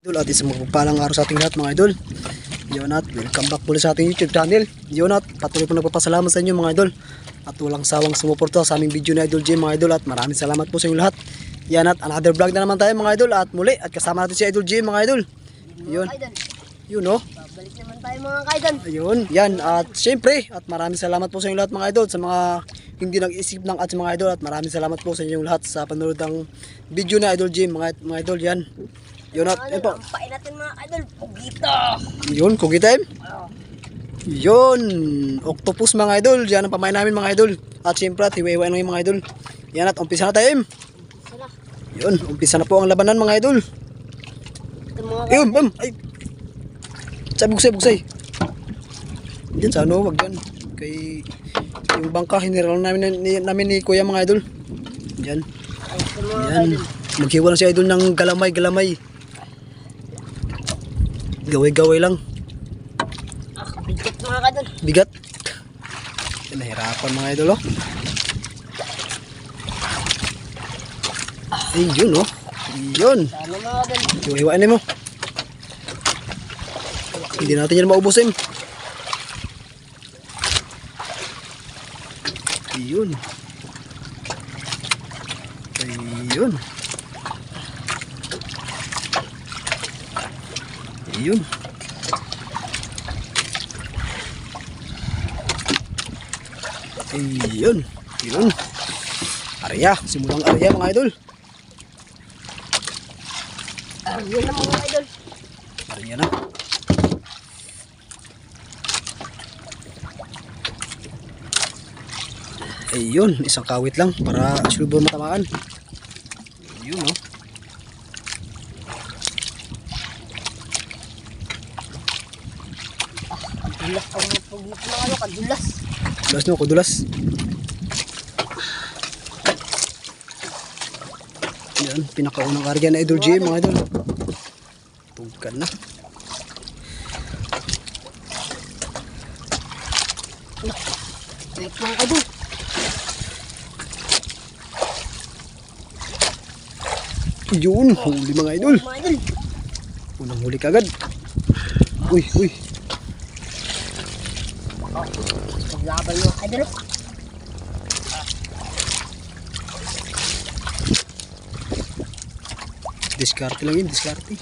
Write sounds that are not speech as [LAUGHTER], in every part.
Idol at isang magpapalang araw sa ating lahat mga idol. Yun at welcome back muli sa ating YouTube channel. Yun at patuloy po nagpapasalamat sa inyo mga idol. At walang sawang sumuporta sa aming video na Idol J mga idol at maraming salamat po sa inyo lahat. Yan at another vlog na naman tayo mga idol at muli at kasama natin si Idol J mga idol. Yun, yun oh. Babalik naman tayo mga kaidan. Ayun, yan at syempre at maraming salamat po sa inyo lahat mga idol sa mga hindi nag-isip ng ads mga idol at maraming salamat po sa inyong lahat sa panonood ng video na Idol J mga, mga idol yan. Yun at, yun idol, ang pain natin mga idol. Pugito. Yun, cookie time. Oh, Yun, octopus mga idol. Yan ang pamain namin mga idol. At syempre, at hiwa lang yung mga idol. Yan at umpisa na tayo. Im. sila. Yun, umpisa na po ang labanan mga idol. Ito mga Ayun, bam. Ay. Sa bugsay, bugsay. Yan sa ano, wag yan. Kay yung bangka, hiniral namin ni, namin ni kuya mga idol. Yan. Ay, ito mga Yan. Maghiwa na si idol ng galamay, galamay. Gaway-gaway lang. Ah, bigat mga kaidan. Bigat. Nahirapan mga idol, oh. Ay, yun, oh. Yun. Sana mga kaidan. Hiwa-hiwain mo. Hindi natin yan maubusin. Ayun. Ayun. Ayun. Ayun. Ayun. Arya. Simulang Arya mga idol. Yun na mga idol. Arya na. Ayun, isang kawit lang para sure matamaan. Ayun, oh ang mga pugit mga ano, kadulas. Dulas no, kudulas. Yan, pinakaunang arya na Idol J, mga idol. Tugkan na. Wait mga kaidan. Yun, huli mga idol. Mga idol. Unang huli kagad. Uy, uy. Paglaban mga idol. Diskarte lang yun, diskarte.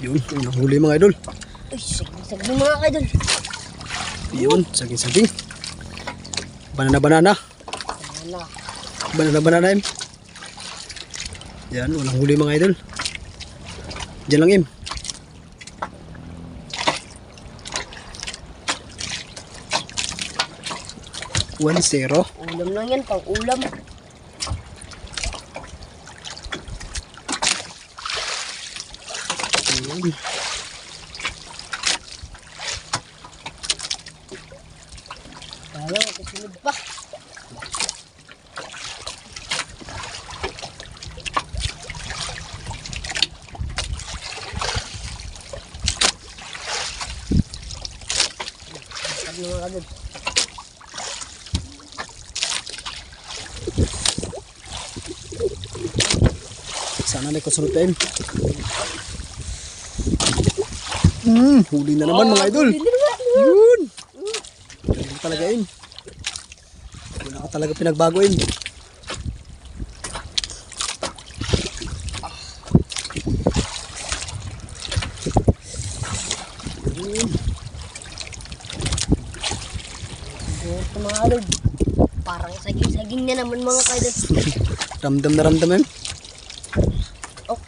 Yun, unang huli mga idol. Uy, saging-saging mga kaidan. Yun, saging-saging. Banana-banana. Ano? Banana-banana im. Yan, unang huli mga idol. Diyan lang im. One zero. Ulam lang yan, pang ulam. Yun. Ano mga kagad? Sana may tayo. Hmm, huli na naman mga idol. Yun. Galing talaga yun. Wala ka talaga pinagbago yun. Saging-saging na naman mga kagad. [LAUGHS] Ramdam na ramdam yun. Oh.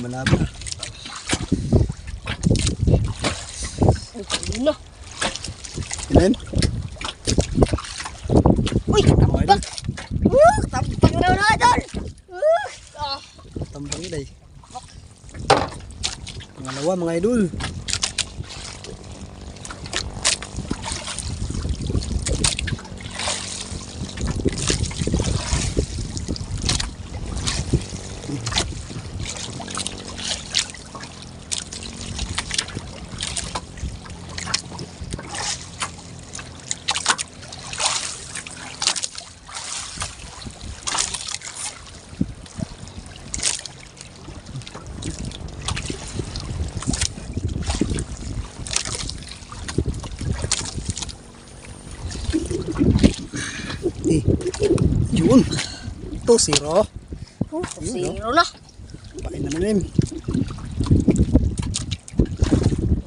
Malabo na. Uy, yun na. Yun na yun. Uy, tambak! Uh, tambak na mga kagad! Uh, ah. Tambang yun ay. Pangalawa mga idol. Yun. 2-0. Oh, zero na. Pain naman yun.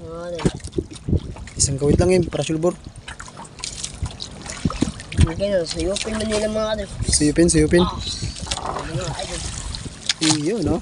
Ah. Isang kawit lang yun para silbor. Bigay na, suyupin man nila mga. Siyupin, siyupin. Mga idol. Iyo, no?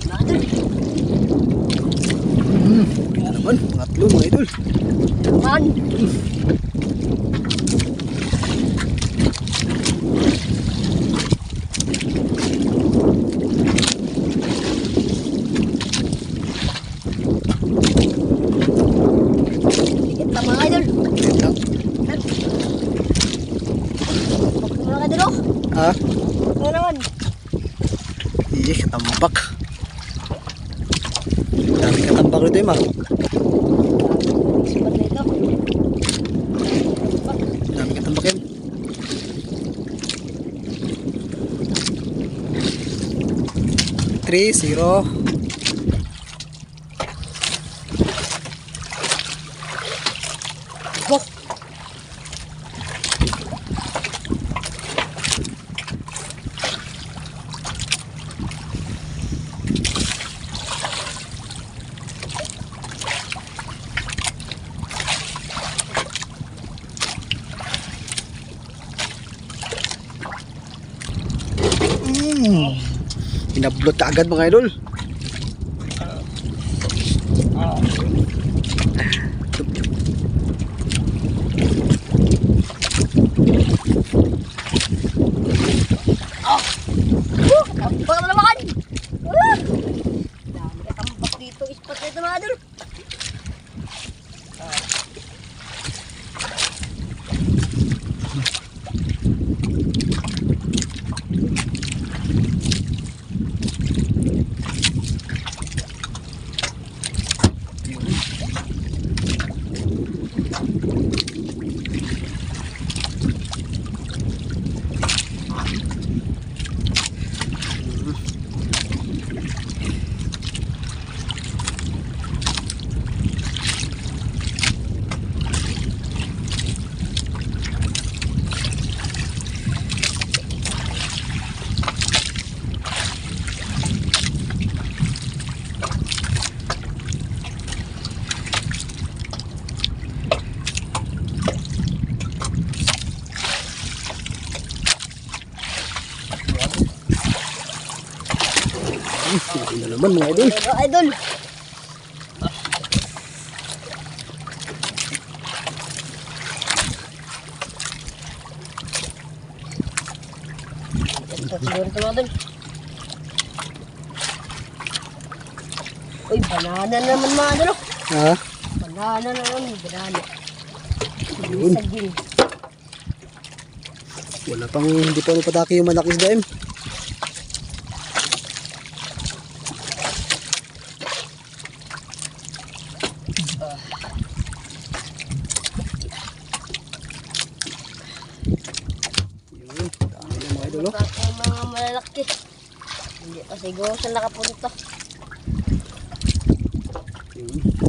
Mga idol. Kaya naman, pangatlo mga idol. Naman. Dikit na mga idol. Wait lang. Mga idol oh. Ha? Ano naman? Iya, katambak. Dami katambak rito yung Sipat na ito. Dami katambak yan. Three, zero. Inablot ka agad mga idol. Naman mga idol. Mga idol. Ito siguro ito mga idol. Uy, banana naman mga idol. Ha? Banana naman, banana. Yun. Wala pang hindi pa pataki yung malaki sa daim. Yun, dami na mga idol. oh. Baka yung mga malalaki. Hindi pa siguro siya nakapunta. Yun. Mm,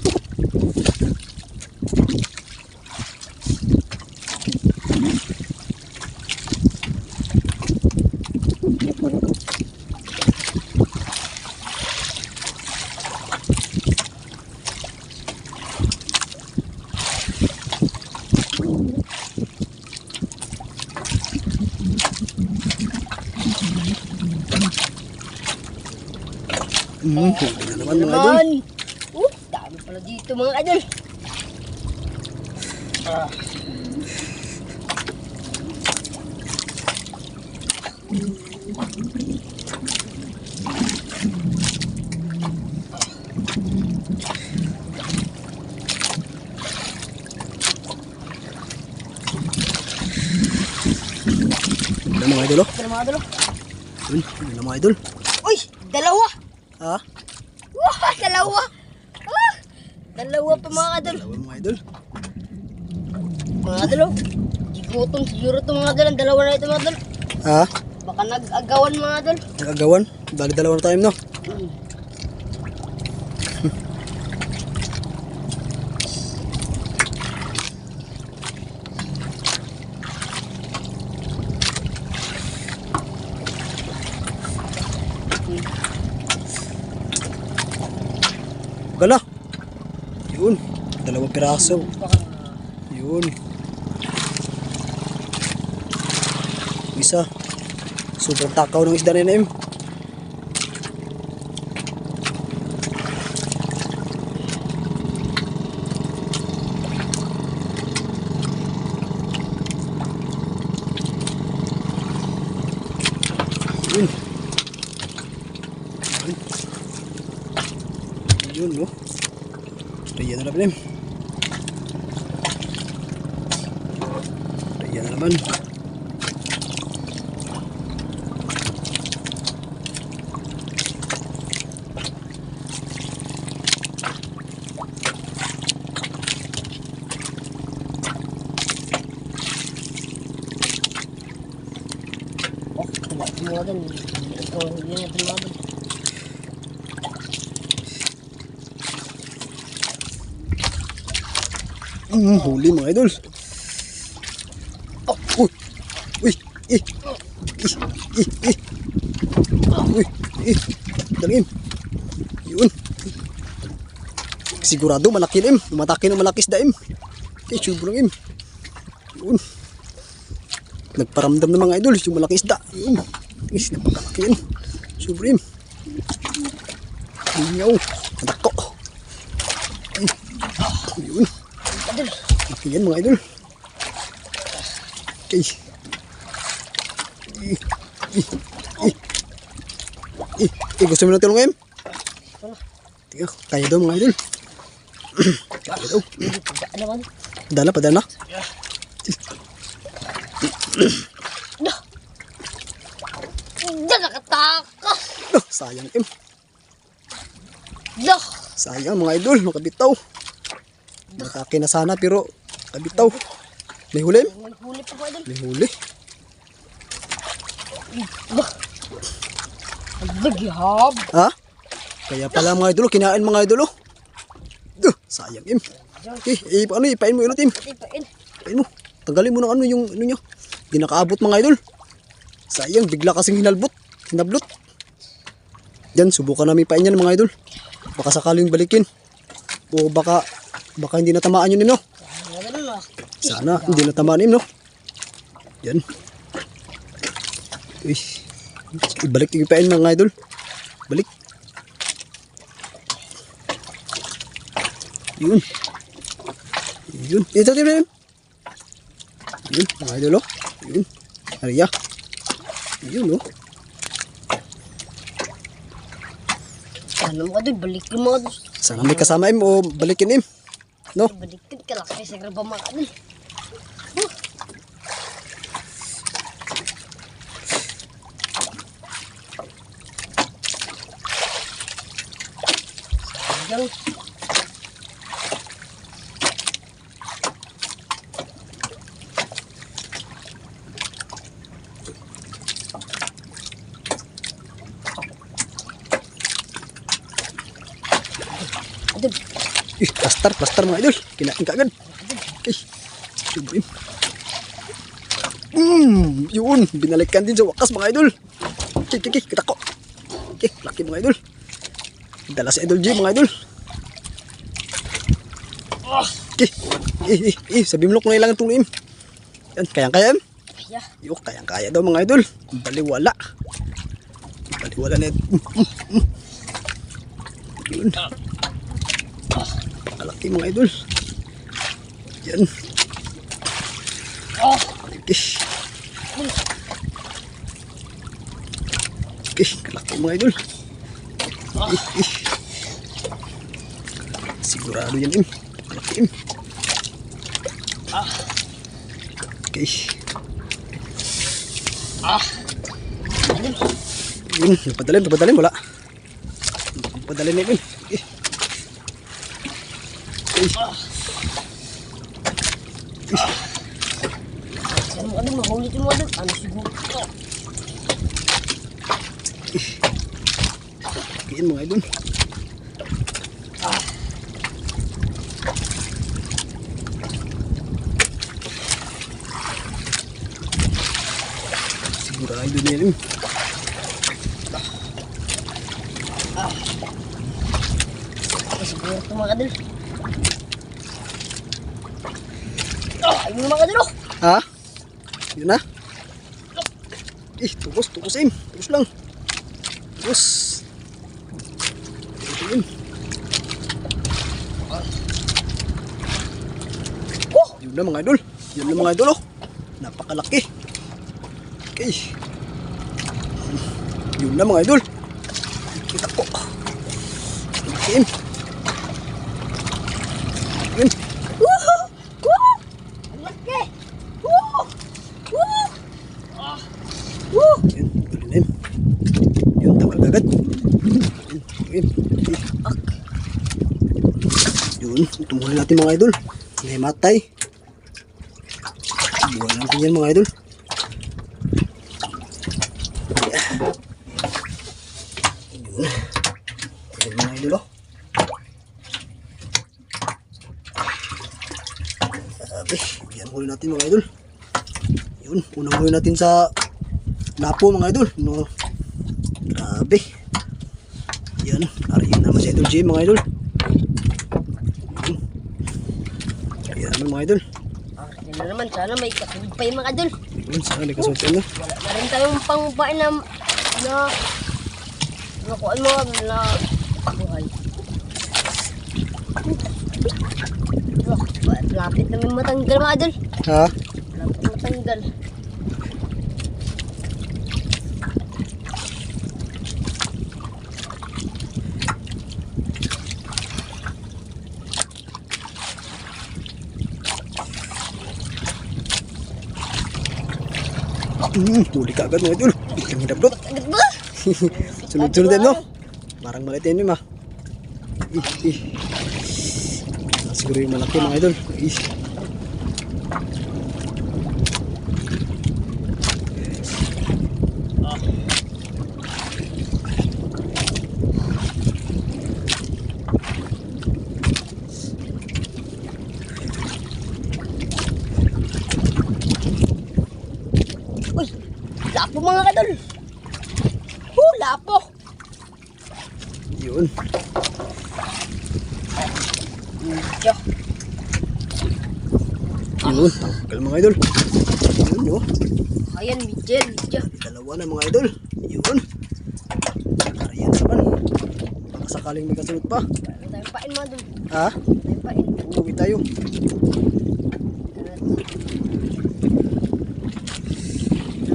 naman mga idol. Naman. Uh, dami pala dito mga idol. Na mga idol. oh. Na mga idol. oh. Yun na mga idol. Uy, dalawa. Ha? Wah, dalawa. Ah, dalawa pa mga kadol. Dalawa mga idol. Mga oh. Gigutom siguro itong mga kadol. Ang dalawa na ito mga kadol. Ha? Baka nag-agawan mga kadol. Nagagawan. Bali dalawa na tayo no. Gala. Yun. Dalawang piraso. Yun. Isa. Super takaw ng isda na. Yun. Yun. Yun, no? Riyan na naman, em. Riyan na naman. Oh, kadol. Ito, hindi na ito mga kadol. Mm, huli mga idol. Oh, uy. Uy. Eh. Eh. Eh. Dalhin. Yun. Sigurado malaki na im. Umatake ng malakis da im. Eh, sobrang im. Yun. Nagparamdam ng mga idol. Yung malaki isda. Yun. Is, napakalaki yan. Sobrang im. Inyaw. Nadako. Yun. Laki yan mga idol. Okay. Eh, eh, eh. Eh, eh, gusto mo na tulong ngayon? Tiga, kaya daw mga idol. [CLEARS THROAT] kaya daw. Dala pa dala. Sayang im. Dah. Sayang mga idol, makabitaw. Matake na sana pero kabitaw. May huli? May huli pa mga kadol. May huli. Dah. Ang lagyab. Ha? Kaya pala mga idol, kinain mga idol. Oh. Duh, sayang im. Eh, eh, ano, ipain mo yun, Tim. Tipain. Ayun mo, tanggalin mo ng ano yung ano nyo. Hindi nakaabot mga idol. Sayang, bigla kasing hinalbot. Hinablot. Yan, subukan namin pain yan mga idol. Baka sakaling balikin. O baka, baka hindi natamaan yun no? Sana, hindi natamaan yun no? Yan. Uy, ibalik yung pain mga idol. Balik. Yun. Yun. Ito, ito, ito. Yun, mga idol, oh. Yun. Ariya. Yun, oh. Ano mga kadol, balikin mga kadol. Sana may kasama im o balikin im. No? Balikin ka lang kasi graba mga. Huh. Sayang. Kadol, Ih, plaster, plaster mga idol. Kinain ka agad. Okay. Subo im. Hmm, yun. Binalikan din sa wakas mga idol. Okay, okay, okay. Kita ko. Okay, laki mga idol. Dala si Idol G mga idol. Okay. Eh, eh, eh. Sabi mo kung kailangan itong im. Yan, kayang-kaya im. kaya. Yo, kayang-kaya daw mga idol. Baliwala. Baliwala na ito. Yun. Kalaki mga idol. Yan. Oh, Okay. Okay, kalaki mga idol. Eh, eh. Sigurado yan im. Kalaki im. Okay. ah. Kadol, Yun, napadalim, napadalim, wala. Napadalim na yun. Eh. Eh. Ano mo, ano, mahulid mo, idol. Ano siguro ito? Yan mga idol. Sigurado na yun. Ano siguro ito, mga idol? Ah, ayun mga. Ha? Yun na. Eh, tukos, tukos im. Tukos lang. Tukos. Ito yun. Oh, yun na mga idol. Yun na mga idol oh. Napakalaki. Okay. Yun na mga idol. Kita ko. Okay. im. Yun. Woohoo! Woo! Ang laki! Woo! Woo! Woo! Yun, galing na yun. Yun, tawal agad. Yun, yun. Yun, tumuli natin mga idol. May matay. Buwan natin yan mga idol. Yun mga idol oh. Sabi, yan huli natin mga idol. Yun, unang huli natin sa Lapo mga idol. No. Grabe. Yan. Ariyan naman si Idol J mga idol. Yun. Ayan naman mga idol. Ah, yun na naman, sana may kasunod pa yung mga idol. Yun. Sana may kasunod tayo. Wala na rin tayong pangpain na na nakuha mo na buhay. Ah, Lapit na may matanggal mga idol. Ha? Lapit na matanggal. Hmm, tuli ka agad mga idol. Biglang [LAUGHS] ba? Sunod-sunod din no. Parang maliit yan yun ih. Ah, Siguro yung malaki mga idol. Ih. Lapo mga kadol. Oh, lapo. Yun. Medyo. Yun. Tanggal mga idol. Yun yun. Ayan, medyo, medyo. Dalawa na mga idol. Yun. Ariyan naman. Baka sakaling may kasunod pa. Tayong pain mga dol? Ha? Tayong pain. Uwi tayo.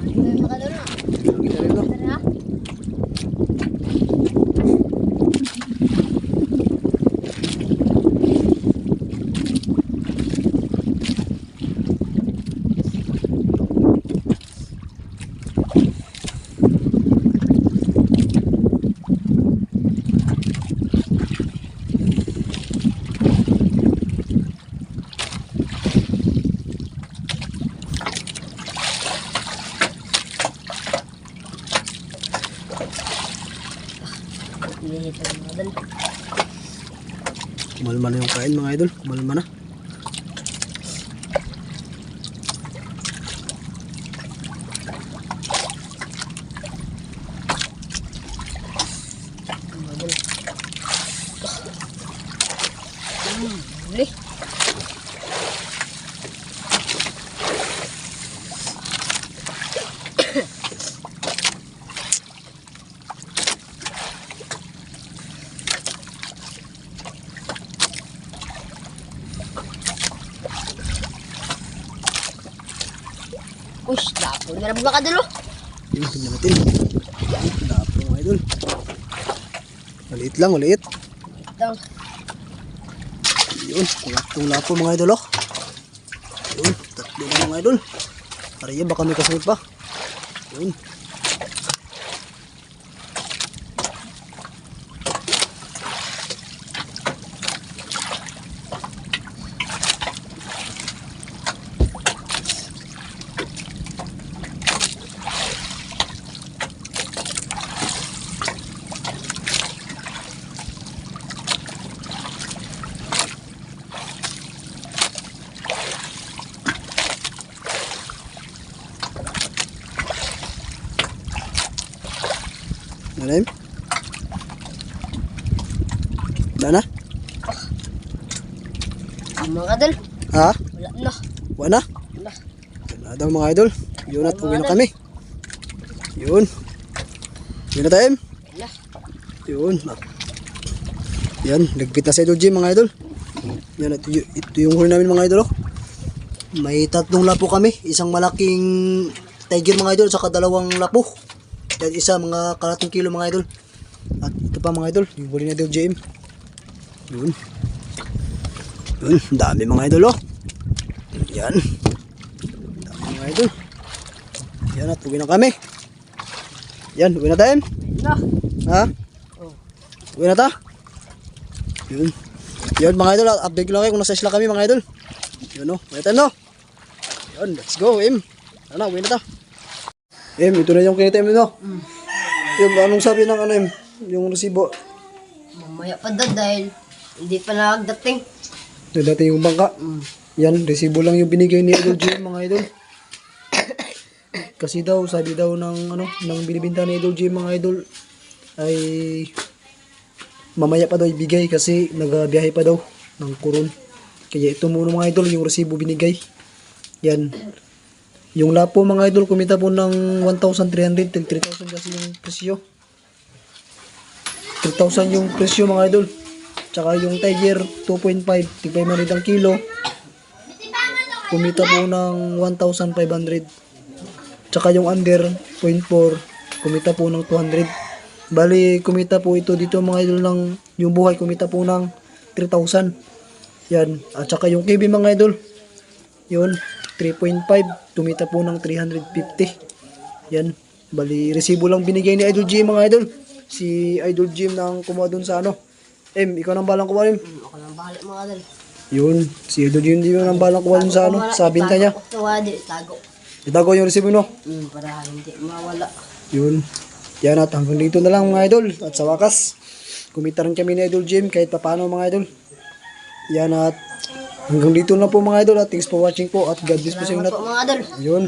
Ano tayong mga kadol? Uwi tayo no. Tara. Hindi tayo mga kadol. Kumalma na yung kain mga idol. Kumalma na. Mga kadol. Hmm, huli. Uy, lapo na lang mga kadol. oh. Yun, tignan natin. Mga idol. Maliit lang, maliit. Yun, tatlong lapo mga idol oh. Yun, tatlo na mga idol. Ariya, baka may kasunod pa. Yun. Ano yun? Wala na? Yung mga idol, Ha? wala na. Wala na? Wala. Daw mga idol. Yun at uwi na kami. Yun. Yun na tayo. Yun. Yan, nagpit na sa idol gym mga idol. Yan, ito, ito yung huli namin mga idol. Oh. May tatlong lapo kami. Isang malaking tiger mga idol, saka dalawang lapo. Yan, isa mga kalating kilo mga idol. At ito pa mga idol, yung huli na idol GM. Yun. Yun, dami mga idol oh. Yan. Dami mga idol. Yan at uwi na kami. Yan, uwi na tayo. Wala. Ha? Oh. Uwi na ta? Yun. Yun mga idol, update ko lang kayo kung nasa isla kami mga idol. Yun o, may no? Yun, let's go, Im. Ano, uwi na ta. Im, ito na yung kinita Im, no? Mm. Yung anong sabi ng ano, Im? Yung resibo. Mamaya pa daw dahil hindi pa nakagdating. Dadating yung bangka. Mm. Yan, resibo lang yung binigay ni Idol Jim, mga idol. Kasi daw, sabi daw ng, ano, ng binibinta ni Idol Jim, mga idol, ay mamaya pa daw ibigay kasi nagabiyahe pa daw ng kurun. Kaya ito muna mga idol, yung resibo binigay. Yan. Yung lapo mga idol, kumita po ng 1,300 till 3,000 kasi yung presyo. 3,000 yung presyo mga idol. Tsaka yung Tiger 2.5, tigpay marid ang kilo. Kumita po ng 1,500. Tsaka yung under 0.4, kumita po ng 200. Bali, kumita po ito dito mga idol ng yung buhay, kumita po ng 3,000. Yan. At tsaka yung KB mga idol, yun, 3.5, tumita po ng 350. Yan. Bali, resibo lang binigay ni Idol Jim mga idol. Si Idol Jim nang kumuha dun sa ano. Em, ikaw nang balang kumuha Em. Ako lang bahala mga idol. Yun, si Idol Jim din nang balang kumuha dun sa ano, sa binta niya. Tago. Itago yung resibo no. Mm, para hindi mawala. Yun. Yan at hanggang dito na lang mga idol. At sa wakas, kumita rin kami ni Idol Jim kahit papano mga idol. Yan at hanggang dito na po mga idol at thanks for watching po at God bless po sa inyo Salamat po mga idol. Yun.